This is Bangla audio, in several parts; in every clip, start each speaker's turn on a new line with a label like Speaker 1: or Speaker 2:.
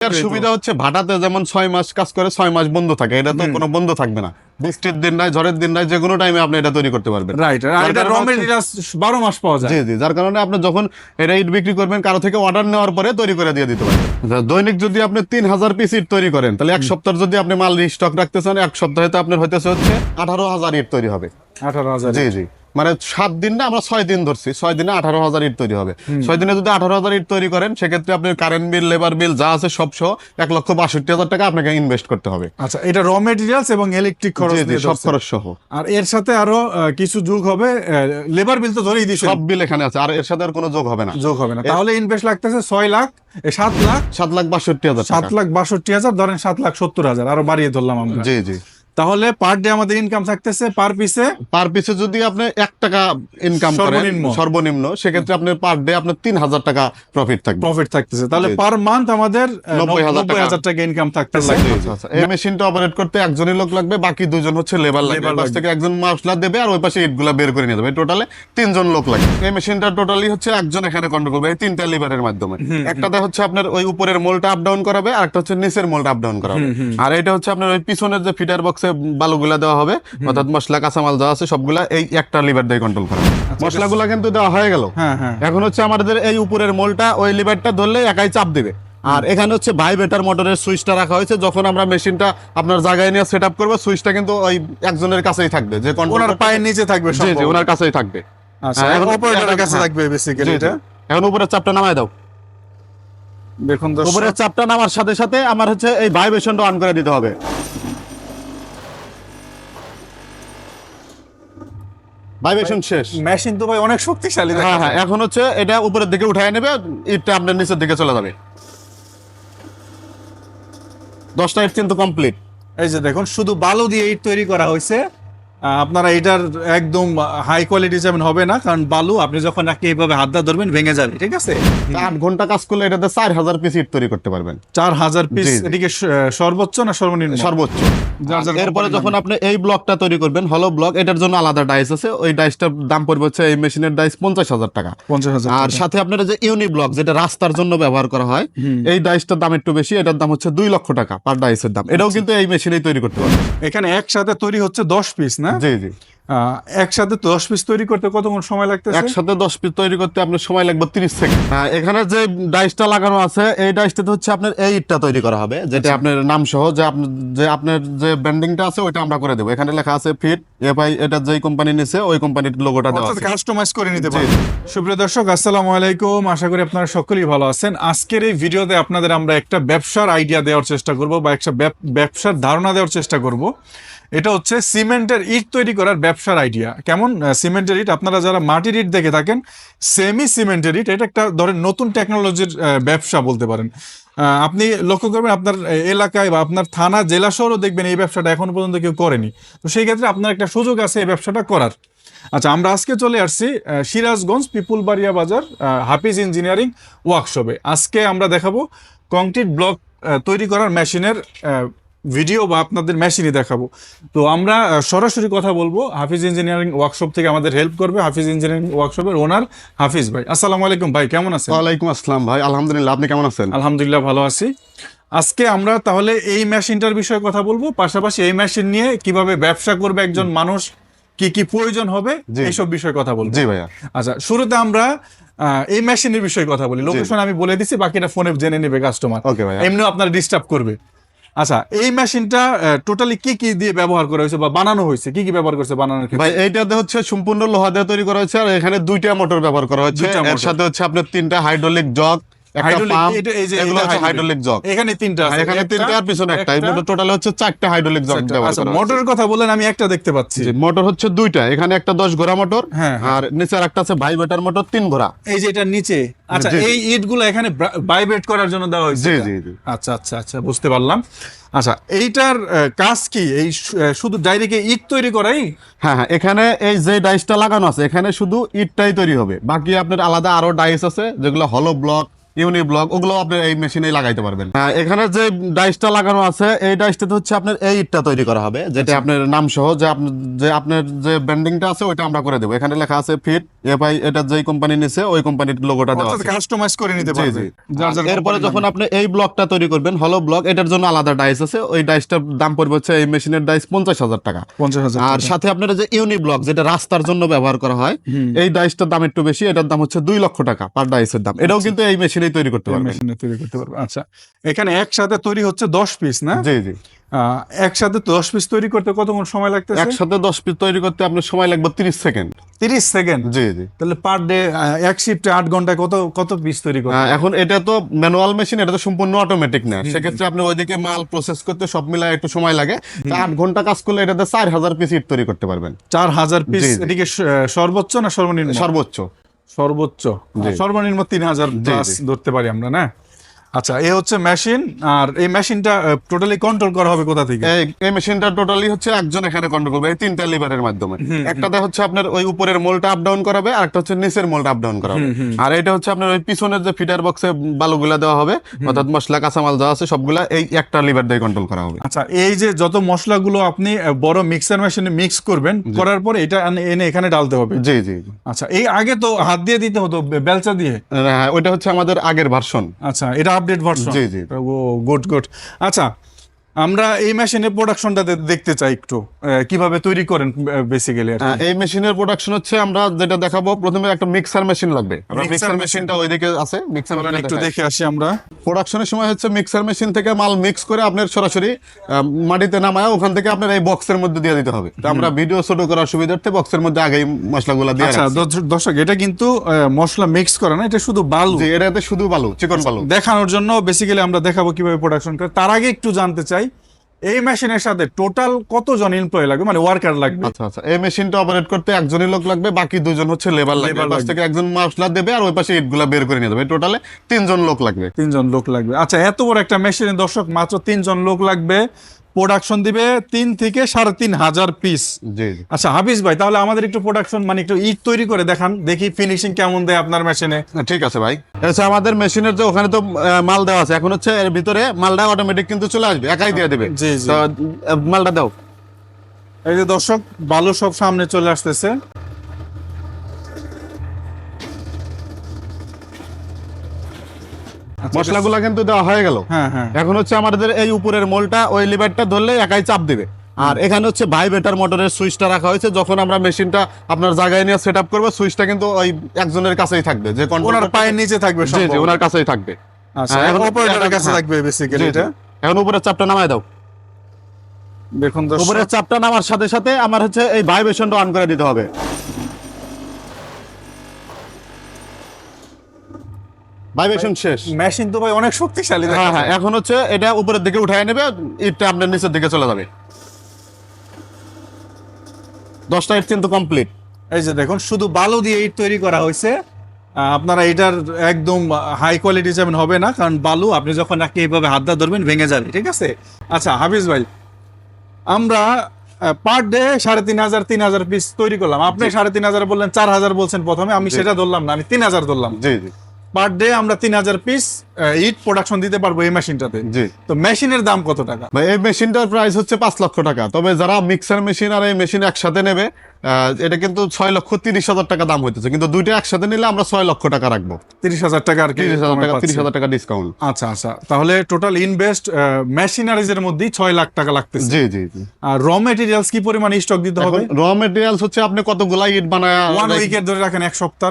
Speaker 1: এর সুবিধা হচ্ছে ভাটাতে যেমন ছয় মাস কাজ করে ছয় মাস বন্ধ থাকে এটা তো কোনো বন্ধ থাকবে না। বৃষ্টির দিন নাই ঝড়ের দিন নাই যে কোনো টাইমে আপনি এটা তৈরি করতে পারবেন।
Speaker 2: রাইট এটা র
Speaker 1: হচ্ছে-
Speaker 2: মেটেরিয়ালস বারো মাস পাওয়া যায়।
Speaker 1: জি জি যার কারণে আপনি যখন এটা ইট বিক্রি করবেন কারও থেকে অর্ডার নেওয়ার পরে তৈরি করে দিয়ে দিতে পারবেন। দৈনিক যদি আপনি তিন হাজার পিস ইট তৈরি করেন তাহলে এক সপ্তাহ যদি আপনি মাল স্টক রাখতে চান এক সপ্তাহে তো আপনার হইতেছে হচ্ছে আঠারো হাজার ইট তৈরি হবে।
Speaker 2: আঠারো হাজার
Speaker 1: জি জি। মানে সাত দিন না আমরা ছয় দিন ধরছি। ছয় দিনে আঠারো হাজার ইট তৈরি হবে। ছয় দিনে যদি আঠারো হাজার ইট তৈরি করেন সেক্ষেত্রে আপনি কারেন্ট বিল লেবার বিল যা আছে সব সহ এক লক্ষ বাষট্টি হাজার টাকা আপনাকে ইনভেস্ট করতে হবে।
Speaker 2: আচ্ছা এটা র মেটেরিয়ালস এবং ইলেকট্রিক খরচ
Speaker 1: সব খরচ সহ।
Speaker 2: আর এর সাথে আরও কিছু যোগ হবে লেবার বিল তো ধরেই দিয়েছে
Speaker 1: সব বিল এখানে আছে আর এর সাথে আর কোনো যোগ হবে না।
Speaker 2: যোগ হবে না। তাহলে ইনভেস্ট লাগতেছে ছয় লাখ সাত লাখ।
Speaker 1: সাত লাখ বাষট্টি হাজার
Speaker 2: সাত লাখ বাষট্টি হাজার ধরেন সাত লাখ সত্তর হাজার আরও বাড়িয়ে ধরলাম আমরা।
Speaker 1: জি জি।
Speaker 2: তাহলে পার ডে আমাদের ইনকাম থাকতেছে পার পিসে
Speaker 1: পার পিসে যদি আপনি এক টাকা ইনকাম করেন
Speaker 2: সর্বনিম্ন।
Speaker 1: সেক্ষেত্রে আপনার পার ডে আপনার তিন হাজার টাকা প্রফিট থাকবে।
Speaker 2: প্রফিট থাকতেছে। তাহলে পার মান্থ আমাদের
Speaker 1: নব্বই হাজার টাকা।
Speaker 2: ইনকাম থাকতেছে
Speaker 1: এই মেশিনটা অপারেট করতে একজনই লোক লাগবে বাকি দুজন হচ্ছে লেবার লাগবে। পাশ থেকে একজন মশলা দেবে আর ওই পাশে ইটগুলা বের করে নিয়ে যাবে। টোটালে তিনজন লোক লাগবে। এই মেশিনটা টোটালি হচ্ছে একজন এখানে কন্ট্রোল করবে এই তিনটা লিভারের মাধ্যমে। একটাতে হচ্ছে আপনার ওই উপরের মোলটা আপ ডাউন করাবে আর একটা হচ্ছে নিচের মোলটা আপ ডাউন করাবে। আর এটা হচ্ছে আপনার ওই পিছনের যে ফিটার বক্সে বালুগুলা দেওয়া হবে অর্থাৎ মশলা কাঁচামাল দেওয়া আছে সবগুলা এই একটা লিভার দিয়ে কন্ট্রোল করা। মশলাগুলা কিন্তু দেওয়া হয়ে গেল।
Speaker 2: হ্যাঁ হ্যাঁ।
Speaker 1: এখন হচ্ছে আমাদের এই উপরের মোলটা ওই লিভারটা ধরলে একাই চাপ দিবে। আর এখানে হচ্ছে ভাইব্রেটার মোটরের সুইচটা রাখা হয়েছে যখন আমরা মেশিনটা আপনার জায়গায় নিয়ে সেট আপ করব সুইচটা কিন্তু ওই একজনের কাছেই থাকবে যে
Speaker 2: ওনার পায়ের নিচে থাকবে
Speaker 1: জি জি ওনার কাছেই থাকবে।
Speaker 2: আচ্ছা
Speaker 1: হ্যাঁ,
Speaker 2: এখন অপারেটরের কাছে। থাকবে বেসিক্যালি। এটা।
Speaker 1: এখন উপরের চাপটা নামায় দাও।
Speaker 2: দেখুন
Speaker 1: উপরের চাপটা নামার সাথে সাথে আমার হচ্ছে এই ভাইব্রেশনটা অন করে দিতে হবে। ভাইব্রেশন শেষ।
Speaker 2: মেশিন তো ভাই অনেক শক্তিশালী
Speaker 1: হ্যাঁ হ্যাঁ এখন হচ্ছে এটা উপরের দিকে উঠায় নেবে ইটটা আপনার নিচের দিকে চলে যাবে। দশটা ইট কিন্তু কমপ্লিট
Speaker 2: এই যে দেখুন শুধু বালু দিয়ে ইট তৈরি করা হয়েছে। আপনারা এটার একদম হাই কোয়ালিটি যেমন হবে না কারণ বালু আপনি যখন নাকি এইভাবে হাত দা ধরবেন ভেঙে যাবে ঠিক আছে?
Speaker 1: আট ঘণ্টা কাজ করলে এটাতে চার হাজার পিস ইট তৈরি করতে পারবেন।
Speaker 2: চার হাজার পিস। এদিকে সর্বোচ্চ না সর্বনিম্ন?
Speaker 1: সর্বোচ্চ। এরপরে যখন আপনি এই ব্লকটা তৈরি করবেন হলো ব্লক এটার জন্য আলাদা ডাইস আছে। ওই ডাইসটার দাম পড়বে হচ্ছে এই মেশিনের ডাইস পঞ্চাশ হাজার টাকা।
Speaker 2: পঞ্চাশ হাজার
Speaker 1: আর সাথে আপনার যে ইউনি ব্লক যেটা রাস্তার জন্য ব্যবহার করা হয় এই ডাইসটার দাম একটু বেশি এটার দাম হচ্ছে দুই লক্ষ টাকা পার ডাইসের দাম। এটাও কিন্তু এই মেশিনেই তৈরি করতে পারবে
Speaker 2: এখানে একসাথে তৈরি হচ্ছে দশ পিস না?
Speaker 1: জি জি।
Speaker 2: একসাথে দশ পিস তৈরি করতে কতক্ষণ সময় লাগতেছে?
Speaker 1: একসাথে দশ পিস তৈরি করতে আপনার সময় লাগবে তিরিশ সেকেন্ড এখানে যে ডাইসটা লাগানো আছে এই ডাইসটাতে হচ্ছে আপনার এই ইটটা তৈরি করা হবে যেটা
Speaker 2: আচ্ছা।
Speaker 1: আপনার নাম সহ যে আপনার যে আপনার যে ব্যান্ডিংটা আছে ওইটা আমরা করে দেবো। এখানে লেখা আছে ফিট এফআই এটা যেই কোম্পানি নিছে ওই কোম্পানির লোগোটা দেওয়া আছে।
Speaker 2: কাস্টমাইজ করে নিতে পারবেন সুপ্রিয় দর্শক আসসালামু আলাইকুম। আশা করি আপনারা সকলেই ভালো আছেন। আজকের এই ভিডিওতে আপনাদের আমরা একটা ব্যবসার আইডিয়া দেওয়ার চেষ্টা করব বা একটা ব্যবসার ধারণা দেওয়ার চেষ্টা করব। এটা হচ্ছে সিমেন্টের ইট তৈরি করার ব্যবসার আইডিয়া কেমন? সিমেন্টের ইট, আপনারা যারা মাটির ইট দেখে থাকেন সেমি সিমেন্টের ইট, এটা একটা ধরেন নতুন টেকনোলজির ব্যবসা বলতে পারেন। আপনি লক্ষ্য করবেন আপনার এলাকায় বা আপনার থানা, জেলা শহরও দেখবেন এই ব্যবসাটা এখনও পর্যন্ত কেউ করেনি। তো সেই ক্ষেত্রে আপনার একটা সুযোগ আছে এই ব্যবসাটা করার। আচ্ছা আমরা আজকে চলে আসছি সিরাজগঞ্জ পিপুলবাড়িয়া বাজার হাফিজ ইঞ্জিনিয়ারিং ওয়ার্কশপে। আজকে আমরা দেখাবো কংক্রিট ব্লক তৈরি করার মেশিনের ভিডিও বা আপনাদের মেশিনই দেখাবো। তো আমরা সরাসরি কথা বলব। হাফিজ ইঞ্জিনিয়ারিং ওয়ার্কশপ থেকে আমাদের হেল্প করবে হাফিজ ইঞ্জিনিয়ারিং ওয়ার্কশপের ওনার হাফিজ ভাই। আসসালামু আলাইকুম ভাই কেমন আছেন?
Speaker 1: ওয়ালাইকুম আসসালাম ভাই আলহামদুলিল্লাহ আপনি কেমন আছেন?
Speaker 2: আলহামদুলিল্লাহ ভালো আছি। আজকে আমরা তাহলে এই মেশিনটার বিষয়ে কথা বলব। পাশাপাশি এই মেশিন নিয়ে কীভাবে ব্যবসা করবে একজন মানুষ কি কি প্রয়োজন হবে। এইসব বিষয়ে কথা বলব।
Speaker 1: জি ভাইয়া।
Speaker 2: আচ্ছা শুরুতে আমরা এই মেশিনের বিষয়ে কথা বলি। লোকেশন আমি বলে দিছি বাকিটা ফোনে জেনে নেবে কাস্টমার। এমনিও আপনার ডিস্টার্ব করবে। আচ্ছা এই মেশিনটা টোটালি কি কি দিয়ে ব্যবহার করা হয়েছে বা বানানো হয়েছে? কি কি ব্যবহার করছে বানানোর ক্ষেত্রে?
Speaker 1: ভাই এইটাতে হচ্ছে সম্পূর্ণ লোহা দিয়ে তৈরি করা হয়েছে আর এখানে দুইটা মোটর ব্যবহার করা হয়েছে। এর সাথে হচ্ছে আপনার তিনটা হাইড্রোলিক জগ একটা
Speaker 2: Hydraulic,
Speaker 1: পাম্প
Speaker 2: এটা- এই যে
Speaker 1: এগুলো
Speaker 2: এটা
Speaker 1: হচ্ছে
Speaker 2: hydraulic।
Speaker 1: হাইড্রোলিক জগ
Speaker 2: এখানে তিনটা আছে।
Speaker 1: এখানে
Speaker 2: একটা,
Speaker 1: তিনটা আর পিছনে একটা। এই
Speaker 2: একটা,
Speaker 1: টোটাল হচ্ছে চারটা হাইড্রোলিক জগ
Speaker 2: একটা।
Speaker 1: ব্যবহার
Speaker 2: আচ্ছা
Speaker 1: করা হয়েছে।
Speaker 2: মোটরের কথা বললেন আমি একটা দেখতে পাচ্ছি।
Speaker 1: মোটর হচ্ছে দুইটা। এখানে একটা দশ ঘোড়া মোটর
Speaker 2: হ্যাঁ, হ্যাঁ।
Speaker 1: আর নিচে একটা আছে ভাইবেটার মোটর তিন ঘোড়া।
Speaker 2: এই যে এটা নিচে। আচ্ছা
Speaker 1: জি, জি।
Speaker 2: এই ইটগুলো এখানে ভাইব্রেট করার জন্য দেওয়া হয়েছে
Speaker 1: জি
Speaker 2: এটা?
Speaker 1: জি জি।
Speaker 2: আচ্ছা আচ্ছা আচ্ছা বুঝতে পারলাম। আচ্ছা এইটার কাজ কি? এই শুধু ডাইরেক্ট ইট তৈরি করাই?
Speaker 1: হ্যাঁ হ্যাঁ এখানে এই যে ডাইসটা লাগানো আছে এখানে শুধু ইটটাই তৈরি হবে। বাকি আপনার আলাদা আরও ডাইস আছে যেগুলো হলো ব্লক ইউনি ব্লক ওগুলো আপনি এই মেশিনে লাগাইতে পারবেন। এখানে যে ডাইসটা লাগানো আছে এই ডাইসটাতে হচ্ছে আপনার এই ইটটা তৈরি করা হবে যেটা আপনার নাম সহ যে আপনার যে আপনার যে ব্যান্ডিংটা আছে ওইটা আমরা করে দেবো। এখানে লেখা আছে ফিট এফআই এটা যেই কোম্পানি নিছে ওই কোম্পানির লোগোটা দেওয়া আছে।
Speaker 2: কাস্টমাইজ করে নিতে
Speaker 1: জি,
Speaker 2: পারবে।
Speaker 1: জি।
Speaker 2: যার যার
Speaker 1: এরপরে যখন আপনি এই ব্লকটা তৈরি করবেন হলো ব্লক এটার জন্য আলাদা ডাইস আছে। ওই ডাইসটার দাম পড়বে হচ্ছে এই মেশিনের ডাইস পঞ্চাশ হাজার টাকা।
Speaker 2: পঞ্চাশ হাজার
Speaker 1: আর সাথে আপনার যে ইউনি ব্লক যেটা রাস্তার জন্য ব্যবহার করা হয় এই ডাইসটার দাম একটু বেশি এটার দাম হচ্ছে দুই লক্ষ টাকা পার ডাইসের দাম। এটাও কিন্তু এই মেশিনেই তৈরি করতে পারবেন।
Speaker 2: মেশিনে তৈরি করতে পারবে আচ্ছা এখানে একসাথে তৈরি হচ্ছে দশ পিস না?
Speaker 1: জি জি।
Speaker 2: একসাথে দশ পিস তৈরি করতে কতক্ষণ সময় লাগতেছে?
Speaker 1: একসাথে দশ পিস তৈরি করতে আপনার সময় লাগবে তিরিশ সেকেন্ড।
Speaker 2: তিরিশ সেকেন্ড?
Speaker 1: জি জি।
Speaker 2: তাহলে পার ডে এক শিফটে আট ঘন্টায় কত কত পিস তৈরি করতে
Speaker 1: এখন এটা তো ম্যানুয়াল মেশিন এটা তো সম্পূর্ণ অটোমেটিক না। সেক্ষেত্রে আপনি ওইদিকে মাল প্রসেস করতে সব মিলায় একটু সময় লাগে। আট ঘণ্টা কাজ করলে এটাতে চার হাজার পিস ইট তৈরি করতে পারবেন।
Speaker 2: চার হাজার পিস। এদিকে সর্বোচ্চ না সর্বনিম্ন?
Speaker 1: সর্বোচ্চ।
Speaker 2: সর্বোচ্চ। সর্বনিম্ন তিন হাজার ধরতে পারি আমরা না? আচ্ছা এই হচ্ছে মেশিন আর এই মেশিনটা টোটালি কন্ট্রোল করা হবে কোথা থেকে?
Speaker 1: এই মেশিনটা টোটালি হচ্ছে একজন এখানে কন্ট্রোল করবে এই তিনটা লিভারের মাধ্যমে। একটাতে হচ্ছে আপনার ওই উপরের মোলটা আপ ডাউন করাবে আর একটা হচ্ছে নিচের মোলটা আপ ডাউন করাবে। আর এটা হচ্ছে আপনার ওই পিছনের যে ফিটার বক্সে বালুগুলা দেওয়া হবে অর্থাৎ মশলা কাঁচামাল দেওয়া আছে সবগুলা এই একটা লিভার দিয়ে কন্ট্রোল করা হবে।
Speaker 2: আচ্ছা এই যে যত মশলাগুলো আপনি বড় মিক্সার মেশিনে মিক্স করবেন করার পর এটা এনে- এখানে ডালতে হবে?
Speaker 1: জি জি জি।
Speaker 2: আচ্ছা এই আগে তো হাত দিয়ে দিতে হতো বেলচা দিয়ে?
Speaker 1: হ্যাঁ, ওইটা হচ্ছে আমাদের আগের ভার্সন
Speaker 2: আচ্ছা এটা আপডেট ভার্সন
Speaker 1: জি, জি।
Speaker 2: ও গুড গুড আচ্ছা আমরা এই মেশিনের প্রোডাকশনটা দেখতে চাই একটু কীভাবে তৈরি করেন বেসিক্যালি
Speaker 1: এই মেশিনের প্রোডাকশন হচ্ছে আমরা যেটা দেখাবো প্রথমে একটা মিক্সার মেশিন লাগবে। মিক্সার মেশিনটা ওইদিকে আছে মিক্সার
Speaker 2: একটু দেখে আসি আমরা।
Speaker 1: প্রোডাকশনের সময় হচ্ছে মিক্সার মেশিন থেকে মাল মিক্স করে আপনার সরাসরি মাটিতে নামায় ওখান থেকে আপনার এই বক্সের মধ্যে দিয়ে দিতে হবে। তো আমরা ভিডিও ছোট করার সুবিধার্থে বক্সের মধ্যে আগেই মশলাগুলো দিয়ে
Speaker 2: আচ্ছা। দর্শক- এটা কিন্তু মশলা মিক্স করে না এটা শুধু বালু।
Speaker 1: এটাতে শুধু বালু চিকন বালু।
Speaker 2: দেখানোর জন্য বেসিক্যালি আমরা দেখাবো কীভাবে প্রোডাকশন করে। তার আগে একটু জানতে চাই এই মেশিনের সাথে টোটাল কতজন এমপ্লয় লাগবে? মানে ওয়ার্কার লাগবে?
Speaker 1: আচ্ছা আচ্ছা। এই মেশিনটা অপারেট করতে একজনই লোক লাগবে বাকি দুজন হচ্ছে লেবার লাগবে। পাশ থেকে একজন মশলা দেবে আর ওই পাশে ইটগুলা বের করে নিয়ে যাবে। টোটালে তিনজন লোক লাগবে।
Speaker 2: তিনজন লোক লাগবে। আচ্ছা এত বড় একটা মেশিনের দর্শক মাত্র তিনজন লোক লাগবে। প্রোডাকশন দিবে তিন থেকে সাড়ে তিন হাজার পিস আচ্ছা হাফিজ ভাই তাহলে আমাদের একটু প্রোডাকশন মানে একটু ইট তৈরি করে দেখান দেখি ফিনিশিং কেমন দেয় আপনার মেশিনে
Speaker 1: ঠিক আছে ভাই। আচ্ছা আমাদের মেশিনের যে ওখানে তো মাল দেওয়া আছে এখন হচ্ছে এর ভিতরে মালটা অটোমেটিক কিন্তু চলে আসবে একাই দিয়ে দেবে। মালটা দাও।
Speaker 2: এই যে দর্শক বালু সব সামনে চলে আসতেছে।
Speaker 1: মশলাগুলো কিন্তু দেওয়া হয়ে গেল।
Speaker 2: হ্যাঁ হ্যাঁ।
Speaker 1: এখন হচ্ছে আমাদের এই উপরের মোলটা ওই লিভারটা ধরলে একাই চাপ দিবে। আর এখানে হচ্ছে ভাইবেটার মোটরের সুইচটা রাখা হয়েছে যখন আমরা মেশিনটা আপনার জায়গায় নিয়ে সেট আপ করব সুইচটা কিন্তু ওই একজনের কাছেই থাকবে যে
Speaker 2: ওনার
Speaker 1: কন্ট্রোলার
Speaker 2: পায়ের নিচে থাকবে
Speaker 1: জি জি ওনার কাছেই থাকবে।
Speaker 2: আচ্ছা
Speaker 1: হ্যাঁ,
Speaker 2: অপারেটরের কাছে। থাকবে বেসিক্যালি। এটা।
Speaker 1: এখন উপরের চাপটা নামায় দাও।
Speaker 2: দেখুন
Speaker 1: উপরের চাপটা নামার সাথে সাথে আমার হচ্ছে এই ভাইব্রেশনটা অন করে দিতে হবে। ভাইব্রেশন শেষ।
Speaker 2: মেশিন তো ভাই অনেক শক্তিশালী
Speaker 1: হ্যাঁ হ্যাঁ এখন হচ্ছে এটা উপরের দিকে উঠায় নেবে ইটটা আপনার নিচের দিকে চলে যাবে। দশটা ইট কিন্তু কমপ্লিট
Speaker 2: এই যে দেখুন শুধু বালু দিয়ে ইট তৈরি করা হয়েছে। আপনারা এটার একদম হাই কোয়ালিটি যেমন হবে না কারণ বালু আপনি যখন নাকি এইভাবে হাত দা ধরবেন ভেঙে যাবে ঠিক আছে? আচ্ছা হাফিজ ভাই আমরা পার ডে সাড়ে তিন হাজার তিন হাজার পিস তৈরি করলাম। আপনি সাড়ে তিন হাজার বললেন চার হাজার বলছেন প্রথমে আমি সেটা ধরলাম না আমি তিন হাজার ধরলাম।
Speaker 1: জি জি।
Speaker 2: পার ডে আমরা তিন হাজার পিস ইট প্রোডাকশন দিতে পারব এই মেশিনটাতে
Speaker 1: জি।
Speaker 2: তো মেশিনের দাম কত টাকা?
Speaker 1: ভাই এই মেশিনটার প্রাইস হচ্ছে পাঁচ লক্ষ টাকা। তবে যারা মিক্সার মেশিন আর এই মেশিন একসাথে নেবে এটা কিন্তু ছয় লক্ষ তিরিশ হাজার টাকা দাম হইতেছে। কিন্তু দুইটা একসাথে নিলে আমরা ছয় লক্ষ টাকা রাখব।
Speaker 2: তিরিশ হাজার টাকা আর কি
Speaker 1: তিরিশ হাজার টাকা তিরিশ হাজার টাকা ডিসকাউন্ট
Speaker 2: আচ্ছা আচ্ছা। তাহলে টোটাল ইনভেস্ট মেশিনারিজ এর মধ্যেই ছয় লাখ টাকা লাগতেছে।
Speaker 1: জি জি জি।
Speaker 2: আর র মেটেরিয়ালস কি পরিমাণে স্টক দিতে হবে?
Speaker 1: র মেটেরিয়ালস হচ্ছে আপনি কতগুলা ইট বানায়
Speaker 2: ওয়ান উইকের ধরে রাখেন এক সপ্তাহ।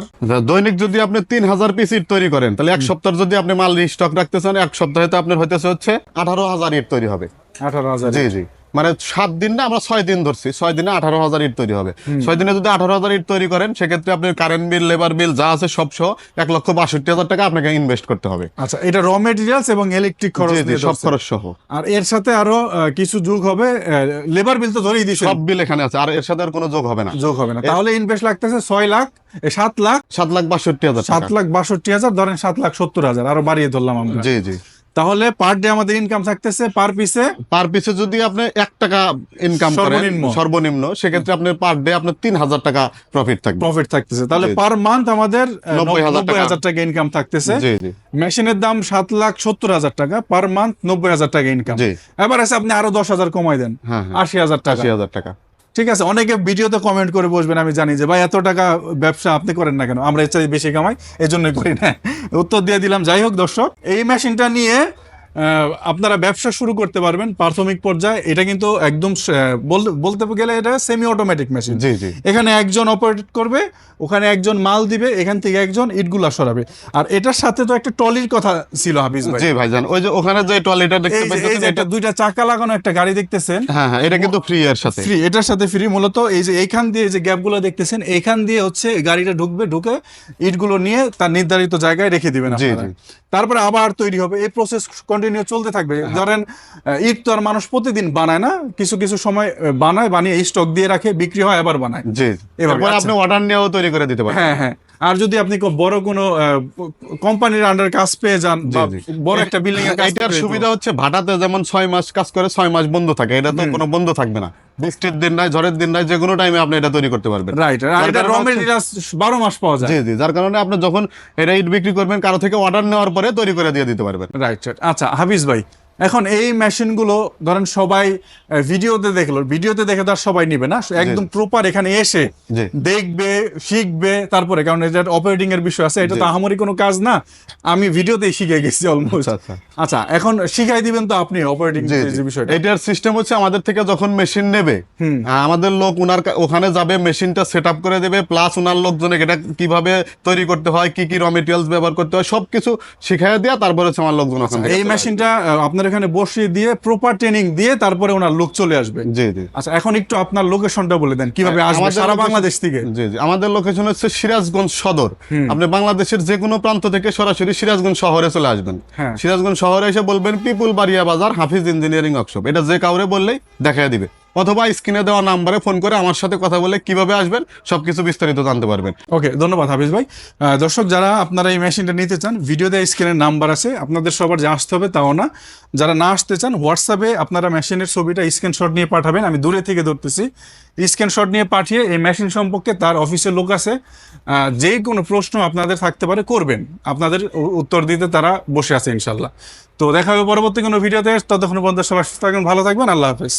Speaker 1: দৈনিক যদি আপনি তিন হাজার পিস ইট তৈরি করেন তাহলে এক সপ্তাহ যদি আপনি মাল স্টক রাখতে চান এক সপ্তাহে তো আপনার হইতেছে হচ্ছে আঠারো হাজার ইট তৈরি হবে।
Speaker 2: আঠারো হাজার
Speaker 1: জি জি। মানে সাত দিন না আমরা ছয় দিন ধরছি। ছয় দিনে আঠারো হাজার ইট তৈরি হবে। ছয় দিনে যদি আঠারো হাজার ইট তৈরি করেন সেক্ষেত্রে আপনি কারেন্ট বিল লেবার বিল যা আছে সব সহ এক লক্ষ বাষট্টি হাজার টাকা আপনাকে ইনভেস্ট করতে হবে।
Speaker 2: আচ্ছা এটা র মেটেরিয়ালস এবং ইলেকট্রিক খরচ
Speaker 1: সব খরচ সহ।
Speaker 2: আর এর সাথে আরও কিছু যোগ হবে লেবার বিল তো ধরেই দিছে
Speaker 1: সব বিল এখানে আছে আর এর সাথে আর কোনো যোগ হবে না।
Speaker 2: যোগ হবে না। তাহলে ইনভেস্ট লাগতেছে ছয় লাখ সাত লাখ
Speaker 1: সাত লাখ বাষট্টি হাজার
Speaker 2: সাত লাখ বাষট্টি হাজার ধরেন সাত লাখ সত্তর হাজার আরও বাড়িয়ে ধরলাম আমরা।
Speaker 1: জি জি।
Speaker 2: তাহলে পার ডে আমাদের ইনকাম থাকতেছে পার পিসে
Speaker 1: পার পিসে যদি আপনি এক টাকা ইনকাম করেন
Speaker 2: সর্বনিম্ন।
Speaker 1: সেক্ষেত্রে আপনার পার ডে আপনার তিন হাজার টাকা প্রফিট থাকবে।
Speaker 2: প্রফিট থাকতেছে। তাহলে পার মান্থ আমাদের
Speaker 1: নব্বই হাজার টাকা।
Speaker 2: ইনকাম থাকতেছে। মেশিনের দাম সাত লাখ সত্তর হাজার টাকা পার মান্থ নব্বই হাজার টাকা ইনকাম এবার আছে আপনি আরও দশ হাজার কমাই দেন
Speaker 1: হ্যাঁ হ্যাঁ।
Speaker 2: আশি হাজার টাকা।
Speaker 1: আশি হাজার টাকা।
Speaker 2: ঠিক আছে, অনেকে ভিডিওতে কমেন্ট করে বসবেন, আমি জানি যে, ভাই, এত টাকা ব্যবসা আপনি করেন না কেন? আমরা এর চাই বেশি কামাই জন্যই করি না। উত্তর দিয়ে দিলাম, যাই হোক দর্শক, এই মেশিনটা নিয়ে আপনারা ব্যবসা শুরু করতে পারবেন প্রাথমিক পর্যায়ে। এটা কিন্তু একদম বলতে গেলে এটা সেমি অটোমেটিক মেশিন
Speaker 1: জি জি।
Speaker 2: এখানে একজন অপারেট করবে ওখানে একজন মাল দিবে এখান থেকে একজন ইটগুলা সরাবে। আর এটার সাথে তো একটা টলির কথা ছিল হাফিজ ভাই।
Speaker 1: জি ভাইজান ওই যে ওখানে যে টয়লেটটা দেখতে পাচ্ছেন এটা
Speaker 2: দুইটা চাকা লাগানো একটা গাড়ি দেখতেছেন।
Speaker 1: হ্যাঁ হ্যাঁ এটা কিন্তু ফ্রি এর সাথে।
Speaker 2: ফ্রি এটার সাথে ফ্রি মূলত এই যে এইখান দিয়ে যে গ্যাপগুলো দেখতেছেন এইখান দিয়ে হচ্ছে গাড়িটা ঢুকবে ঢুকে ইটগুলো নিয়ে তার নির্ধারিত জায়গায় রেখে দিবেন
Speaker 1: জি,
Speaker 2: আপনারা।
Speaker 1: জি।
Speaker 2: তারপরে আবার তৈরি হবে। এই প্রসেস কন্টিনিউ চলতে থাকবে। ধরেন ঈদ ইট তো আর মানুষ প্রতিদিন বানায় না কিছু কিছু সময় বানায় বানিয়ে স্টক দিয়ে রাখে বিক্রি হয় আবার বানায়।
Speaker 1: জি। এবার
Speaker 2: আচ্ছা।
Speaker 1: আপনি অর্ডার নিয়েও তৈরি করে দিতে পারেন।
Speaker 2: হ্যাঁ হ্যাঁ। আর যদি আপনি বড় কোনো কোম্পানির আন্ডার কাজ পেয়ে যান বড় একটা বিল্ডিং এর
Speaker 1: সুবিধা হচ্ছে ভাটাতে যেমন ছয় মাস কাজ করে ছয় মাস বন্ধ থাকে। এটা তো কোনো বন্ধ থাকবে না। বৃষ্টির দিন নাই ঝড়ের দিন নাই যে কোনো টাইমে আপনি এটা তৈরি করতে পারবেন।
Speaker 2: রাইট এটা র মেটেরিয়ালস বারো মাস পাওয়া যায়।
Speaker 1: জি জি যার কারণে আপনি যখন এটা ইট বিক্রি করবেন কারও থেকে অর্ডার নেওয়ার পরে তৈরি করে দিয়ে দিতে পারবেন।
Speaker 2: রাইট আচ্ছা হাফিজ ভাই এখন এই মেশিনগুলো ধরেন সবাই ভিডিওতে দেখল ভিডিওতে দেখে তো সবাই নিবে না। একদম প্রপার এখানে এসে দেখবে শিখবে তারপরে কারণ এটা অপারেটিং এর বিষয় আছে এটা তো। আহামরি কোনো কাজ না। আমি ভিডিওতেই শিখে গেছি অলমোস্ট
Speaker 1: আচ্ছা, আচ্ছা।
Speaker 2: আচ্ছা এখন শিখাই দিবেন তো আপনি অপারেটিং যে বিষয়টা।
Speaker 1: এটার সিস্টেম হচ্ছে আমাদের থেকে যখন মেশিন নেবে আমাদের লোক ওনার ওখানে যাবে মেশিনটা সেট আপ করে দেবে প্লাস ওনার লোকজনে এটা কীভাবে তৈরি করতে হয় কি কি র মেটেরিয়ালস ব্যবহার করতে হয় সবকিছু শিখাই দেওয়া তারপরে হচ্ছে আমার লোকজন থেকে
Speaker 2: এই মেশিনটা আপনার এখানে বসিয়ে দিয়ে প্রপার ট্রেনিং দিয়ে তারপরে ওনার লোক চলে আসবে।
Speaker 1: আসবে। জি জি।
Speaker 2: আচ্ছা এখন একটু আপনার লোকেশনটা বলে দেন কীভাবে আসবে
Speaker 1: আমাদের
Speaker 2: সারা বাংলাদেশ থেকে?
Speaker 1: জি জি আমাদের লোকেশন হচ্ছে সিরাজগঞ্জ সদর। আপনি বাংলাদেশের যে কোনো প্রান্ত থেকে সরাসরি সিরাজগঞ্জ শহরে চলে আসবেন।
Speaker 2: হ্যাঁ।
Speaker 1: সিরাজগঞ্জ শহরে এসে বলবেন পিপুল বাড়িয়া বাজার হাফিজ ইঞ্জিনিয়ারিং ওয়ার্কশপ এটা যে কাউরে বললেই দেখাই দিবে। অথবা স্ক্রিনে দেওয়া নাম্বারে ফোন করে আমার সাথে কথা বলে কীভাবে আসবেন, সবকিছু বিস্তারিত জানতে পারবেন।
Speaker 2: ওকে, ধন্যবাদ হাফিজ ভাই। দর্শক, যারা আপনারা এই মেশিনটা নিতে চান, ভিডিওতে স্ক্রিনের নাম্বার আছে, আপনাদের সবার যে আসতে হবে তাও না। যারা না আসতে চান, হোয়াটসঅ্যাপে আপনারা মেশিনের ছবিটা স্ক্রিনশট নিয়ে পাঠাবেন, আমি দূরে থেকে ধরতেছি। স্ক্রিনশট নিয়ে পাঠিয়ে এই মেশিন সম্পর্কে তার অফিসের লোক আছে। যে কোনো প্রশ্ন আপনাদের থাকতে পারে, করবেন। আপনাদের উত্তর দিতে তারা বসে আছে ইনশাল্লাহ তো দেখা হবে পরবর্তী কোনো ভিডিওতে, ততক্ষণ পর্যন্ত সবাই সুস্থ থাকবেন, ভালো থাকবেন, আল্লাহ হাফেজ।